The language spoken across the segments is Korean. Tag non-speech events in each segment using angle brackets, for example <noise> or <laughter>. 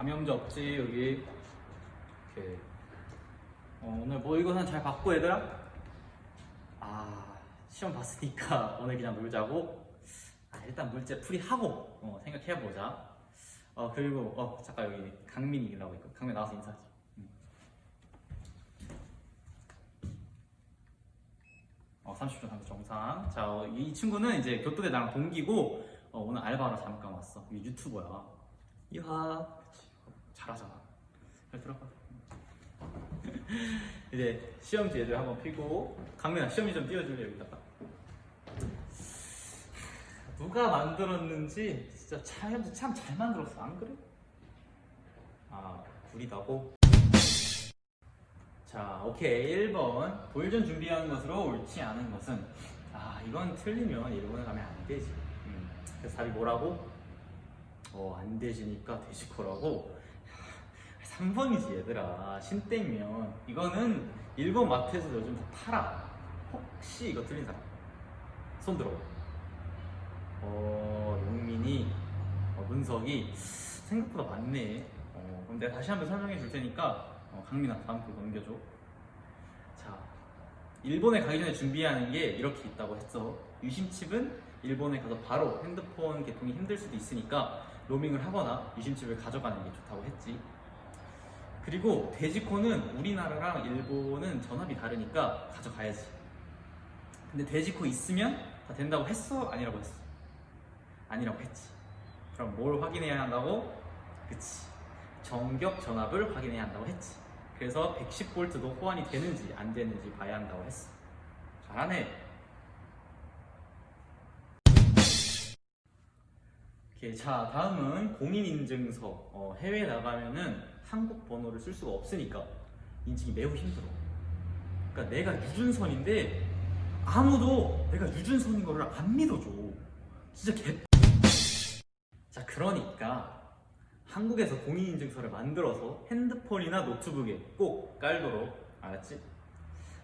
감염자 없지 여기. 오케이. 어, 오늘 모의고사는 잘 봤고 얘들아? 아 시험 봤으니까 <laughs> 오늘 그냥 놀자고? 아, 일단 물제 풀이하고 어, 생각해보자. 어 그리고 어 잠깐 여기 강민이라고 있고 강민 나와서 인사하지 응. 어 30초 30초 정상. 자이 친구는 이제 교토대 나랑 동기고 어, 오늘 알바로 잠깐 왔어. 이 유튜버야. 이하. 그치. 잘하잖아 잘 들어가 이제 시험지 애들 한번 피고 강민아 시험지 좀 띄워줄래 여기다가? 누가 만들었는지 진짜 참 잘 만들었어. 안 그래? 아 구리다고? 자 오케이. 1번. 보일전 준비하는 것으로 옳지 않은 것은? 아 이건 틀리면 일본에 가면 안 되지. 음, 그래서 답이 뭐라고? 어안 되지니까 되시코라고 3번이지 얘들아. 신땡면. 이거는 일본 마트에서 요즘 다 팔아. 혹시 이거 틀린 사람? 손 들어봐. 어 용민이. 어, 문석이. 생각보다 많네. 어, 그럼 내가 다시 한번 설명해 줄 테니까 어, 강민아 다음 거 넘겨줘. 자 일본에 가기 전에 준비하는 게 이렇게 있다고 했어. 유심칩은 일본에 가서 바로 핸드폰 개통이 힘들 수도 있으니까 로밍을 하거나 유심칩을 가져가는 게 좋다고 했지 그리고 돼지코는 우리나라랑 일본은 전압이 다르니까 가져가야지. 근데 돼지코 있으면 다 된다고 했어? 아니라고 했어? 아니라고 했지. 그럼 뭘 확인해야 한다고? 그치. 정격 전압을 확인해야 한다고 했지. 그래서 110V도 호환이 되는지 안 되는지 봐야 한다고 했어. 잘하네. 오케이, 자 다음은 공인인증서 어, 해외 나가면은 한국 번호를 쓸 수가 없으니까 인증이 매우 힘들어. 그러니까 내가 유준선인데 아무도 내가 유준선인 거를 안 믿어줘. 진짜 개... <laughs> 자 그러니까 한국에서 공인인증서를 만들어서 핸드폰이나 노트북에 꼭 깔도록. 알았지?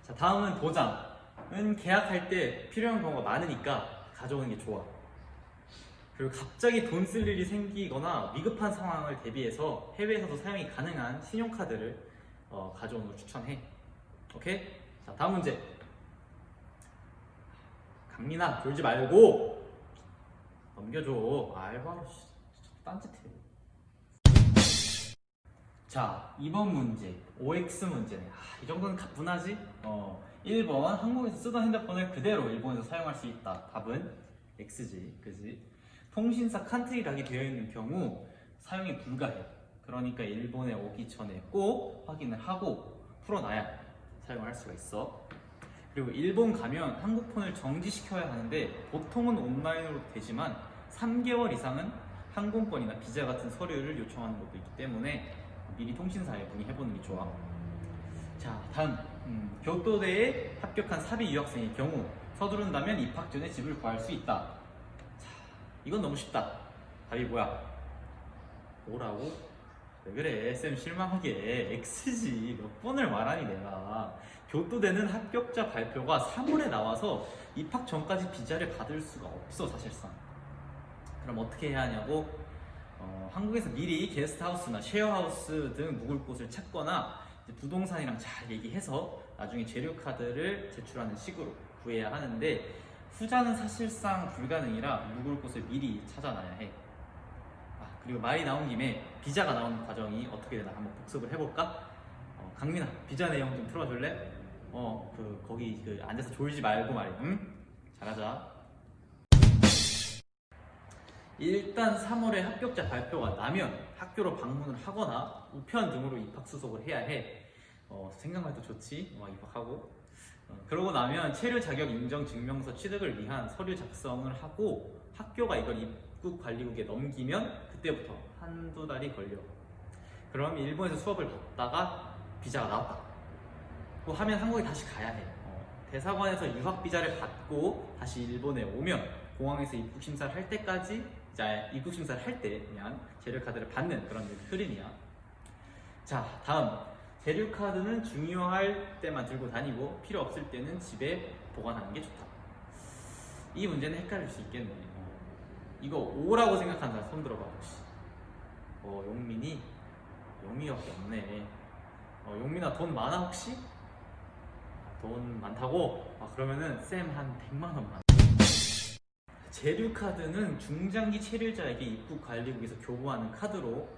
자 다음은 도장은 계약할 때 필요한 경우가 많으니까 가져오는 게 좋아 그리고 갑자기 돈 쓸 일이 생기거나 위급한 상황을 대비해서 해외에서도 사용이 가능한 신용카드를 어, 가져오는 걸 추천해. 오케이? 자, 다음 문제. 강민아, 졸지 말고 넘겨줘. 알바로 딴짓해. 자, 2번 문제. OX 문제네. 아, 이 정도는 가뿐하지? 어, 1번 한국에서 쓰던 핸드폰을 그대로 일본에서 사용할 수 있다. 답은 X지. 그지? 통신사 칸트리락이 되어 있는 경우 사용이 불가해. 그러니까 일본에 오기 전에 꼭 확인을 하고 풀어놔야 사용할 수가 있어. 그리고 일본 가면 한국 폰을 정지시켜야 하는데 보통은 온라인으로 되지만 3개월 이상은 항공권이나 비자 같은 서류를 요청하는 것도 있기 때문에 미리 통신사에 문의해보는 게 좋아. 자, 다음 음, 교토대에 합격한 사비 유학생의 경우 서두른다면 입학 전에 집을 구할 수 있다. 이건 너무 쉽다. 답이 뭐야? 뭐라고? 왜 그래? 쌤 실망하게 X지. 몇 번을 말하니 내가. 교토대는 합격자 발표가 3월에 나와서 입학 전까지 비자를 받을 수가 없어 사실상. 그럼 어떻게 해야 하냐고? 어, 한국에서 미리 게스트하우스나 쉐어하우스 등 묵을 곳을 찾거나 부동산이랑 잘 얘기해서 나중에 재료카드를 제출하는 식으로 구해야 하는데 후자는 사실상 불가능이라 묵을 곳을 미리 찾아놔야 해. 아, 그리고 말이 나온 김에 비자가 나오는 과정이 어떻게 되나 한번 복습을 해볼까? 어, 강민아, 비자 내용 좀 틀어줄래? 어, 그 거기 그 앉아서 졸지 말고 말이야. 응? 잘하자. 일단 3월에 합격자 발표가 나면 학교로 방문을 하거나 우편 등으로 입학 수속을 해야 해. 어, 생각만 해도 좋지. 어, 입학하고. 어, 그러고 나면 체류 자격 인정 증명서 취득을 위한 서류 작성을 하고 학교가 이걸 입국 관리국에 넘기면 그때부터 한두 달이 걸려. 그럼 일본에서 수업을 받다가 비자가 나왔다. 그 하면 한국에 다시 가야 해. 어, 대사관에서 유학 비자를 받고 다시 일본에 오면 공항에서 입국 심사를 할 때까지 자 입국 심사를 할 때 그냥 재료 카드를 받는 그런 흐름이야. 자 다음 재료 카드는 중요할 때만 들고 다니고 필요 없을 때는 집에 보관하는 게 좋다. 이 문제는 헷갈릴 수 있겠네. 어, 이거 O라고 생각하는 사람 손 들어봐 혹시. 어 용민이 용민이밖에 없네. 어, 용민아 돈 많아 혹시? 돈 많다고? 아, 그러면은 쌤 한 100만 원만. 재료 카드는 중장기 체류자에게 입국 관리국에서 교부하는 카드로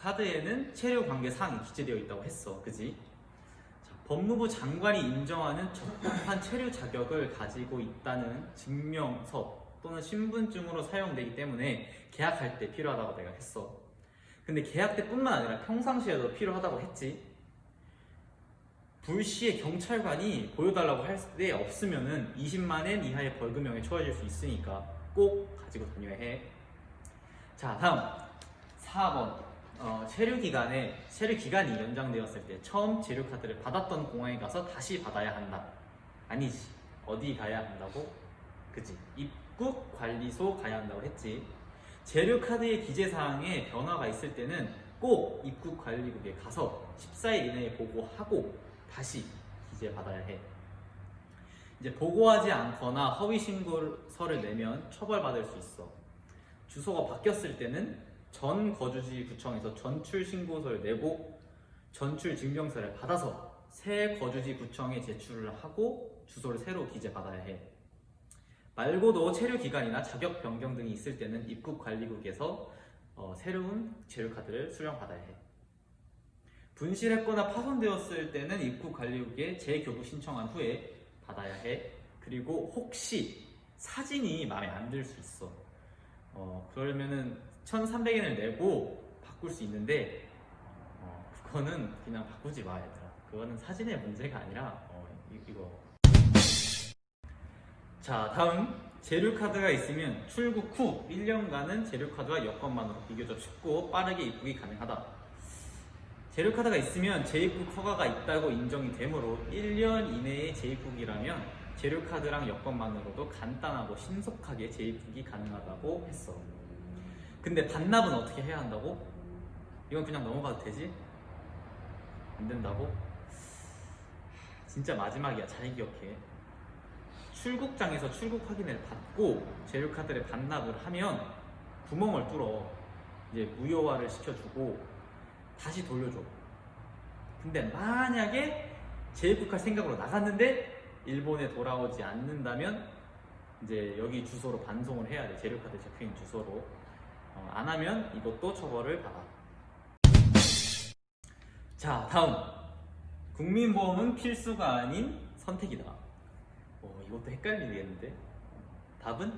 카드에는 체류 관계 사항이 기재되어 있다고 했어. 그지? 자, 법무부 장관이 인정하는 적합한 체류 자격을 가지고 있다는 증명서 또는 신분증으로 사용되기 때문에 계약할 때 필요하다고 내가 했어. 근데 계약 때뿐만 아니라 평상시에도 필요하다고 했지. 불시에 경찰관이 보여달라고 할 때 없으면은 20만 엔 이하의 벌금형에 처해질 수 있으니까 꼭 가지고 다녀야 해. 자, 다음 4번. 어, 체류 기간에 체류 기간이 연장되었을 때 처음 체류 카드를 받았던 공항에 가서 다시 받아야 한다. 아니지. 어디 가야 한다고? 그지. 입국 관리소 가야 한다고 했지. 재료 카드의 기재 사항에 변화가 있을 때는 꼭 입국 관리국에 가서 14일 이내에 보고하고 다시 기재 받아야 해. 이제 보고하지 않거나 허위 신고서를 내면 처벌받을 수 있어. 주소가 바뀌었을 때는 전 거주지 구청에서 전출 신고서를 내고 전출 증명서를 받아서 새 거주지 구청에 제출을 하고 주소를 새로 기재 받아야 해. 말고도 체류 기간이나 자격 변경 등이 있을 때는 입국 관리국에서 어, 새로운 체류 카드를 수령 받아야 해. 분실했거나 파손되었을 때는 입국 관리국에 재교부 신청한 후에 받아야 해. 그리고 혹시 사진이 마음에 안 들 수 있어. 어, 그러면은 1,300엔을 내고 바꿀 수 있는데 어, 그거는 그냥 바꾸지 마 얘들아. 그거는 사진의 문제가 아니라 어, 이, 이거. 자 다음. 재료카드가 있으면 출국 후 1년간은 재료카드와 여권만으로 비교적 쉽고 빠르게 입국이 가능하다. 재료카드가 있으면 재입국 허가가 있다고 인정이 되므로 1년 이내의 재입국이라면 재료카드랑 여권만으로도 간단하고 신속하게 재입국이 가능하다고 했어 근데 반납은 어떻게 해야 한다고? 이건 그냥 넘어가도 되지? 안 된다고? 진짜 마지막이야 잘 기억해 출국장에서 출국 확인을 받고 재료카드를 반납을 하면 구멍을 뚫어 이제 무효화를 시켜주고 다시 돌려줘. 근데 만약에 재입국할 생각으로 나갔는데 일본에 돌아오지 않는다면 이제 여기 주소로 반송을 해야 돼. 재료카드 적혀있는 주소로. 어, 안 하면 이것도 처벌을 받아. 자, 다음. 국민보험은 필수가 아닌 선택이다. 어, 이것도 헷갈리겠는데? 답은?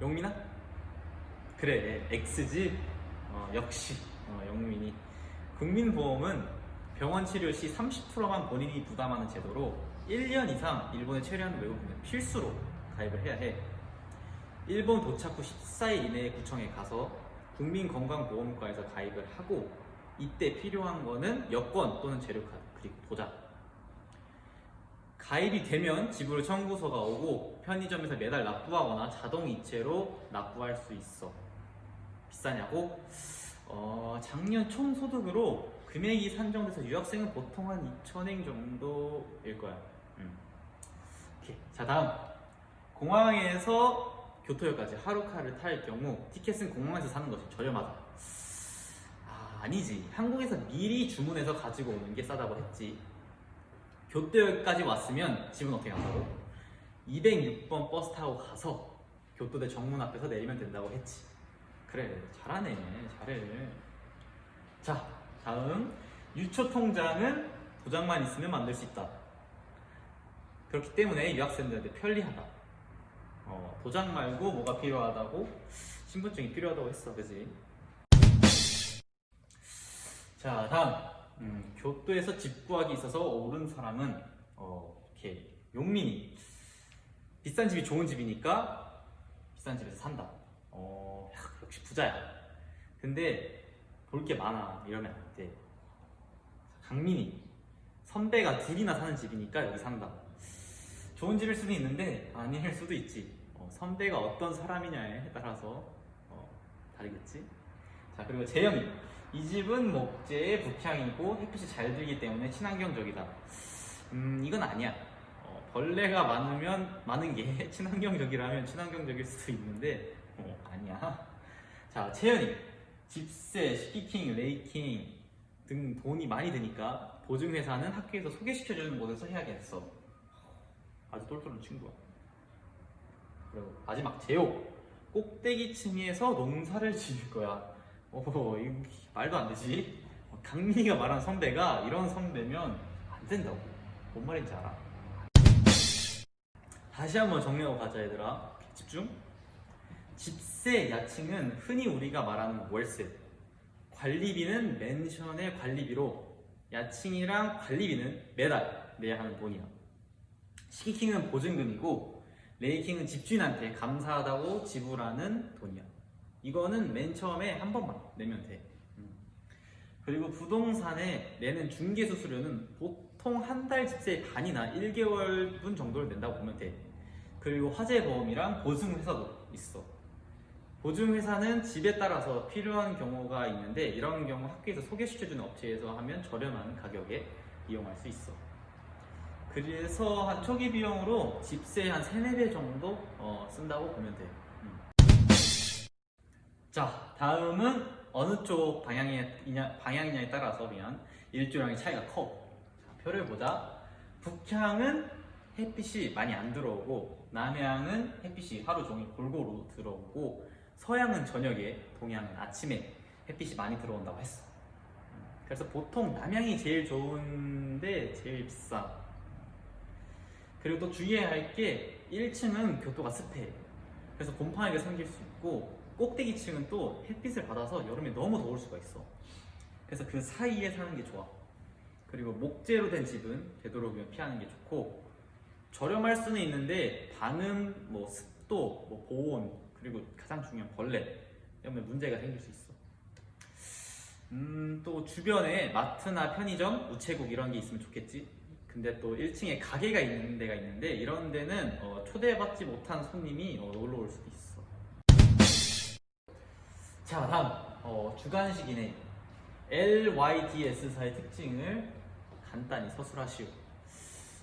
용민아? 그래, X지? 어, 역시, 어, 영민이. 국민보험은 병원 치료 시 30%만 본인이 부담하는 제도로 1년 이상 일본에 체류하는 외국인은 필수로 가입을 해야 해. 일본 도착 후 14일 이내에 구청에 가서 국민건강보험과에서 가입을 하고 이때 필요한 거는 여권 또는 재료카드 그리고 도장. 가입이 되면 집으로 청구서가 오고 편의점에서 매달 납부하거나 자동 이체로 납부할 수 있어. 비싸냐고? 어, 작년 총 소득으로 금액이 산정돼서 유학생은 보통 한 2천엔 정도일 거야. 음. 오케이. 자 다음 공항에서 교토역까지 하루카를 탈 경우 티켓은 공항에서 사는 것이 저렴하다. 아, 아니지. 한국에서 미리 주문해서 가지고 오는 게 싸다고 했지. 교토역까지 왔으면 집은 어떻게 간다고? 206번 버스 타고 가서 교토대 정문 앞에서 내리면 된다고 했지. 그래, 잘하네. 잘해. 자, 다음. 유초 통장은 도장만 있으면 만들 수 있다. 그렇기 때문에 유학생들한테 편리하다. 어, 도장 말고 뭐가 필요하다고? 신분증이 필요하다고 했어, 그지? 자, 다음. 음, 교토에서 집 구하기 있어서 오른 사람은 어, 이렇게 용민이 비싼 집이 좋은 집이니까 비싼 집에서 산다. 어, 야, 역시 부자야. 근데 볼 게 많아. 이러면 안 돼. 강민이 선배가 둘이나 사는 집이니까 여기 산다. 좋은 집일 수도 있는데 아닐 수도 있지. 어, 선배가 어떤 사람이냐에 따라서 어, 다르겠지. 자 그리고 재영이 이 집은 목재의 북향이고 햇빛이 잘 들기 때문에 친환경적이다. 음 이건 아니야. 어, 벌레가 많으면 많은 게 <laughs> 친환경적이라면 친환경적일 수도 있는데 어, 아니야. 자 채연이 집세, 시키킹, 레이킹 등 돈이 많이 드니까 보증회사는 학교에서 소개시켜주는 곳에서 해야겠어. 아주 똘똘한 친구야. 그리고 마지막 제오. 꼭대기 층에서 농사를 지을 거야. 오, 이거 말도 안 되지. 강민이가 말한 선배가 이런 선배면 안 된다고. 뭔 말인지 알아? 다시 한번 정리하고 가자 얘들아. 집중. 집세 야칭은 흔히 우리가 말하는 월세. 관리비는 맨션의 관리비로 야칭이랑 관리비는 매달 내야 하는 돈이야. 시킹은 보증금이고 레이킹은 집주인한테 감사하다고 지불하는 돈이야. 이거는 맨 처음에 한 번만 내면 돼. 음. 그리고 부동산에 내는 중개 수수료는 보통 한 달 집세 반이나 1개월분 정도를 낸다고 보면 돼. 그리고 화재 보험이랑 보증 회사도 있어. 보증 회사는 집에 따라서 필요한 경우가 있는데 이런 경우 학교에서 소개시켜주는 업체에서 하면 저렴한 가격에 이용할 수 있어. 그래서 한 초기 비용으로 집세 한 3, 4배 정도 어, 쓴다고 보면 돼. 음. 자, 다음은 어느 쪽 방향이냐, 방향이냐에 따라서 미안 일조량의 차이가 커. 자, 표를 보자. 북향은 햇빛이 많이 안 들어오고 남향은 햇빛이 하루 종일 골고루 들어오고 서양은 저녁에 동양은 아침에 햇빛이 많이 들어온다고 했어. 음, 그래서 보통 남향이 제일 좋은데 제일 비싸. 그리고 또 주의해야 할 게 1층은 교토가 습해. 그래서 곰팡이가 생길 수 있고 꼭대기층은 또 햇빛을 받아서 여름에 너무 더울 수가 있어. 그래서 그 사이에 사는 게 좋아. 그리고 목재로 된 집은 되도록이면 피하는 게 좋고 저렴할 수는 있는데 방음, 뭐 습도, 뭐 보온 그리고 가장 중요한 벌레 때문에 문제가 생길 수 있어. 음, 또 주변에 마트나 편의점, 우체국 이런 게 있으면 좋겠지. 근데 또 1층에 가게가 있는 데가 있는데 이런 데는 어, 초대받지 못한 손님이 어, 놀러 올 수도 있어. 자, 다음 어, 주간식이네. LYDS사의 특징을 간단히 서술하시오.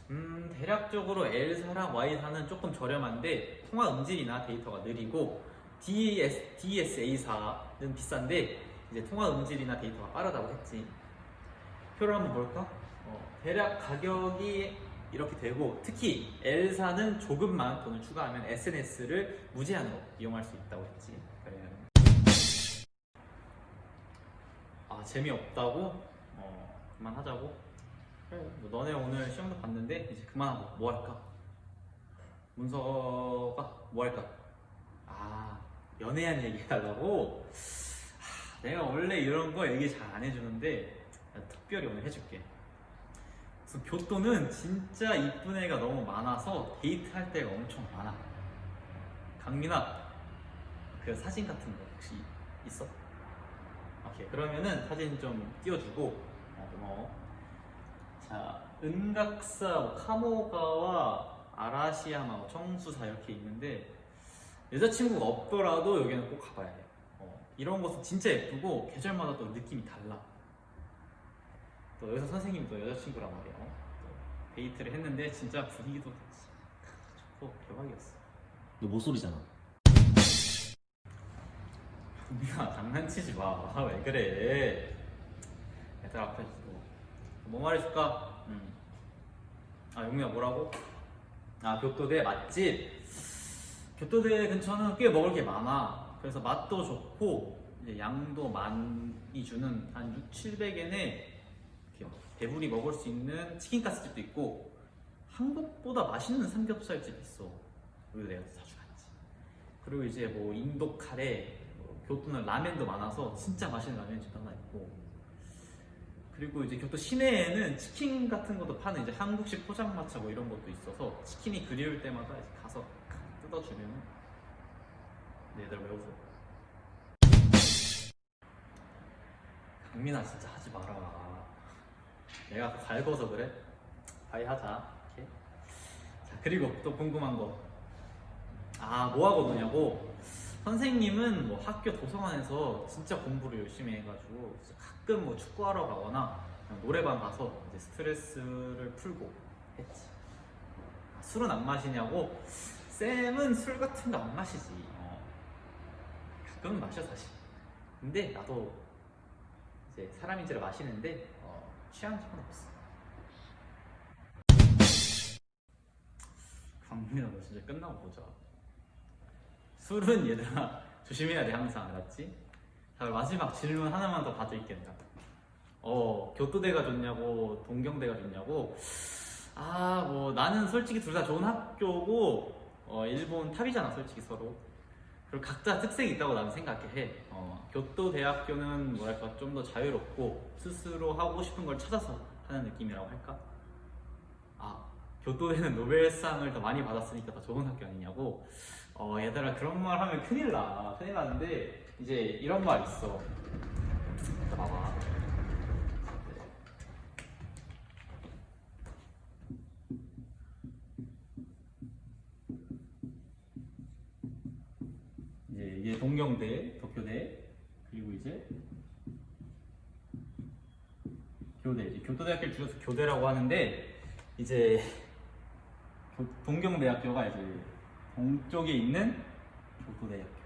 음, 대략적으로 L사랑 Y사는 조금 저렴한데 통화 음질이나 데이터가 느리고 DS, DSA사는 비싼데 이제 통화 음질이나 데이터가 빠르다고 했지. 표를 한번 볼까? 어, 대략 가격이 이렇게 되고 특히 L사는 조금만 돈을 추가하면 SNS를 무제한으로 이용할 수 있다고 했지. 그래. 아 재미없다고? 어 그만하자고? 뭐 너네 오늘 시험도 봤는데 이제 그만하고 뭐 할까? 문서가 뭐 할까? 아 연애한 얘기 해달라고? 하, 내가 원래 이런 거 얘기 잘 안 해주는데 특별히 오늘 해줄게. 그래서 교토는 진짜 이쁜 애가 너무 많아서 데이트할 때가 엄청 많아. 강민아, 그 사진 같은 거 혹시 있어? 오케이, 그러면은 사진 좀 띄워주고, 어, 고마워. 자, 은각사, 뭐 카모가와 아라시야마, 뭐 청수사 이렇게 있는데 여자친구가 없더라도 여기는 꼭 가봐야 돼. 어, 이런 곳은 진짜 예쁘고 계절마다 또 느낌이 달라. 또 여기서 선생님도 여자친구란 말이야. 어? 또 데이트를 했는데 진짜 분위기도 좋고 대박이었어. 너 모쏠이잖아. 민아 장난치지 마. 아, 왜 그래? 애들 앞에서 뭐 말해줄까? 음. 아 용미야 뭐라고? 아 교토대 맛집. 교토대 근처는 꽤 먹을 게 많아. 그래서 맛도 좋고 양도 많이 주는 한 6, 700엔에 배불리 먹을 수 있는 치킨 가스집도 있고 한국보다 맛있는 삼겹살집 있어. 여기 내가 자주 갔지. 그리고 이제 뭐 인도 카레, 뭐 교토는 라면도 많아서 진짜 맛있는 라면집 하나 있고. 그리고 이제 교토 시내에는 치킨 같은 것도 파는 이제 한국식 포장마차 뭐 이런 것도 있어서 치킨이 그리울 때마다 이제 가서 뜯어주면 얘들 왜 웃어? 강민아 진짜 하지 마라. 내가 갈궈서 그래? 바이 하자. 자 그리고 또 궁금한 거. 아 뭐 하고 노냐고? 선생님은 뭐 학교 도서관에서 진짜 공부를 열심히 해가지고 가끔 뭐 축구하러 가거나 노래방 가서 이제 스트레스를 풀고 했지. 아, 술은 안 마시냐고? 쌤은 술 같은 거 안 마시지. 어. 가끔 마셔 사실. 근데 나도 이제 사람인지를 마시는데 어, 취하는 적은 없어. 강민아 너 진짜 끝나고 보자. 술은 얘들아 <laughs> 조심해야 돼 항상 알았지? 자 마지막 질문 하나만 더 받을게 내가. 어 교토대가 좋냐고 동경대가 좋냐고 아 뭐 나는 솔직히 둘 다 좋은 학교고 어 일본 탑이잖아 솔직히 서로 그리고 각자 특색이 있다고 나는 생각해. 어. 교토대학교는 뭐랄까 좀 더 자유롭고 스스로 하고 싶은 걸 찾아서 하는 느낌이라고 할까? 아 교토대는 노벨상을 더 많이 받았으니까 더 좋은 학교 아니냐고? 어 얘들아 그런 말 하면 큰일 나. 큰일 나는데 이제 이런 말 있어. 자, 봐봐 이제 이게 동 경대, 도쿄대 그리고 이제 교대, 이제 교토대학교를 줄여서 교대라고 하는데 이제 교- 동경대학교가 이제 동쪽에 있는 교토대학교